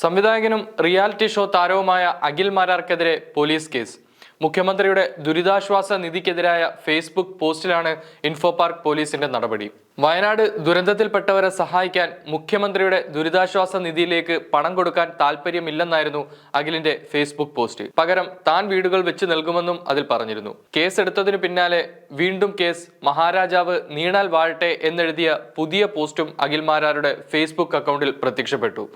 സംവിധായകനും reality show താരവുമായ Akhil മാരാർക്കെതിരെ police case. മുഖ്യമന്ത്രിയുടെ ദുരിതാശ്വാസ നിധിക്കെതിരായ ഫേസ്ബുക്ക് പോസ്റ്റിലാണ് ഇൻഫോ പാർക്ക് പോലീസിന്റെ നടപടി. വയനാട് ദുരന്തത്തിൽപ്പെട്ടവരെ സഹായിക്കാൻ മുഖ്യമന്ത്രിയുടെ ദുരിതാശ്വാസ നിധിയിലേക്ക് പണം കൊടുക്കാൻ താല്പര്യമില്ലെന്നായിരുന്നു അഖിലിന്റെ ഫേസ്ബുക്ക് പോസ്റ്റ്. പകരം താൻ വീടുകൾ വെച്ച് നൽകുമെന്നും അതിൽ പറഞ്ഞിരുന്നു. കേസെടുത്തതിനു പിന്നാലെ വീണ്ടും കേസ് മഹാരാജാവ് നീണാൽ വാഴട്ടെ എന്നെഴുതിയ പുതിയ പോസ്റ്റും അഖിൽമാരാരുടെ ഫേസ്ബുക്ക് അക്കൗണ്ടിൽ പ്രത്യക്ഷപ്പെട്ടു.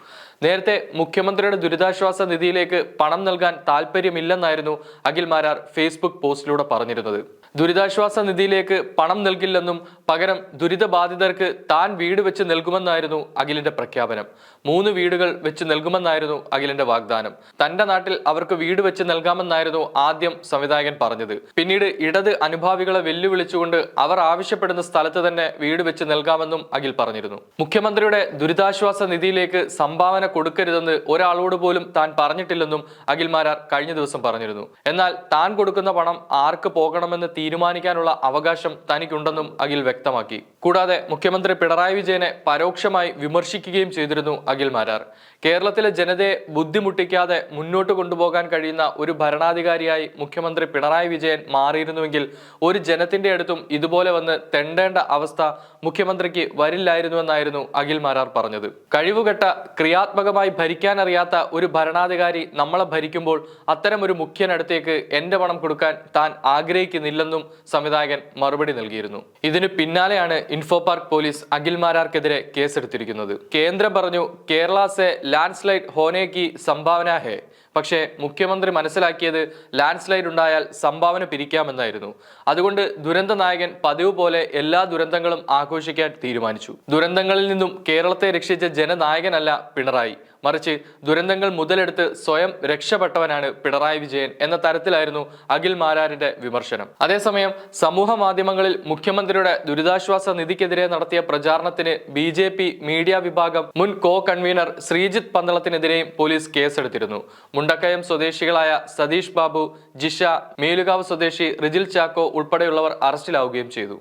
നേരത്തെ മുഖ്യമന്ത്രിയുടെ ദുരിതാശ്വാസ നിധിയിലേക്ക് പണം നൽകാൻ താല്പര്യമില്ലെന്നായിരുന്നു അഖിൽമാരാർ ഫേസ്ബുക്ക് പോസ്റ്റിലൂടെ പറഞ്ഞിരുന്നത്. ദുരിതാശ്വാസ നിധിയിലേക്ക് പണം നൽകില്ലെന്നും പകരം ദുരിതബാധിതർക്ക് താൻ വീട് വെച്ച് നൽകുമെന്നായിരുന്നു അഖിലിന്റെ പ്രഖ്യാപനം. മൂന്ന് വീടുകൾ വെച്ച് നൽകുമെന്നായിരുന്നു അഖിലിന്റെ വാഗ്ദാനം. തന്റെ നാട്ടിൽ അവർക്ക് വീട് വെച്ച് നൽകാമെന്നായിരുന്നു ആദ്യം സംവിധായകൻ പറഞ്ഞത്. പിന്നീട് ഇടത് അനുഭാവികളെ വെല്ലുവിളിച്ചുകൊണ്ട് അവർ ആവശ്യപ്പെടുന്ന സ്ഥലത്ത് തന്നെ വീട് വെച്ച് നൽകാമെന്നും അഖിൽ പറഞ്ഞിരുന്നു. മുഖ്യമന്ത്രിയുടെ ദുരിതാശ്വാസ നിധിയിലേക്ക് സംഭാവന കൊടുക്കരുതെന്ന് ഒരാളോട് പോലും താൻ പറഞ്ഞിട്ടില്ലെന്നും അഖിൽ മാരാർ കഴിഞ്ഞ ദിവസം പറഞ്ഞിരുന്നു. എന്നാൽ താൻ കൊടുക്കുന്ന പണം ആർക്ക് പോകണമെന്ന് തീരുമാനിക്കാനുള്ള അവകാശം തനിക്കുണ്ടെന്നും അഖിൽ വ്യക്തമാക്കി. കൂടാതെ മുഖ്യമന്ത്രി പിണറായി വിജയനെ പരോക്ഷമായി വിമർശിക്കുകയും ചെയ്തിരുന്നു അഖിൽ മാരാർ. കേരളത്തിലെ ജനതയെ ബുദ്ധിമുട്ടിക്കാതെ മുന്നോട്ട് കൊണ്ടുപോകാൻ കഴിയുന്ന ഒരു ഭരണാധികാരിയായി മുഖ്യമന്ത്രി പിണറായി വിജയൻ മാറിയിരുന്നുവെങ്കിൽ ഒരു ജനത്തിന്റെ അടുത്തും ഇതുപോലെ വന്ന് തെണ്ടേണ്ട അവസ്ഥ മുഖ്യമന്ത്രിക്ക് വരില്ലായിരുന്നുവെന്നായിരുന്നു അഖിൽ മാരാർ പറഞ്ഞത്. കഴിവുകെട്ട ക്രിയാത്മകമായി ഭരിക്കാനറിയാത്ത ഒരു ഭരണാധികാരി നമ്മളെ ഭരിക്കുമ്പോൾ അത്തരം ഒരു മുഖ്യനടുത്തേക്ക് എന്റെ പണം കൊടുക്കാൻ താൻ ആഗ്രഹിക്കുന്നില്ലെന്നും സംവിധായകൻ മറുപടി നൽകിയിരുന്നു. ഇതിനു പിന്നാലെയാണ് ഇൻഫോ പാർക്ക് പോലീസ് അഖിൽ മാരാർക്കെതിരെ കേസെടുത്തിരിക്കുന്നത്. കേന്ദ്രം പറഞ്ഞു കേരള സെ ലാൻഡ് സ്ലൈഡ് ഹോനേക്ക് സംഭാവന ഹേ. പക്ഷേ മുഖ്യമന്ത്രി മനസ്സിലാക്കിയത് ലാൻഡ് സ്ലൈഡ് ഉണ്ടായാൽ സംഭാവന പിരിക്കാമെന്നായിരുന്നു. അതുകൊണ്ട് ദുരന്ത നായകൻ പതിവ് പോലെ എല്ലാ ദുരന്തങ്ങളും ആഘോഷിക്കാൻ തീരുമാനിച്ചു. ദുരന്തങ്ങളിൽ നിന്നും കേരളത്തെ രക്ഷിച്ച ജനനായകനല്ല പിണറായി. മറിച്ച് ദുരന്തങ്ങൾ മുതലെടുത്ത് സ്വയം രക്ഷപ്പെട്ടവനാണ് പിണറായി വിജയൻ എന്ന തരത്തിലായിരുന്നു അഖിൽ മാരാരിന്റെ വിമർശനം. അതേസമയം സമൂഹ മാധ്യമങ്ങളിൽ മുഖ്യമന്ത്രിയുടെ ദുരിതാശ്വാസ നിധിക്കെതിരെ നടത്തിയ പ്രചാരണത്തിന് ബി ജെ പി മീഡിയ വിഭാഗം മുൻ കോ കൺവീനർ ശ്രീജിത്ത് പന്തളത്തിനെതിരെയും പോലീസ് കേസെടുത്തിരുന്നു. മുണ്ടക്കയം സ്വദേശികളായ സതീഷ് ബാബു ജിഷ മേലുകാവ് സ്വദേശി റിജിൽ ചാക്കോ ഉൾപ്പെടെയുള്ളവർ അറസ്റ്റിലാവുകയും ചെയ്തു.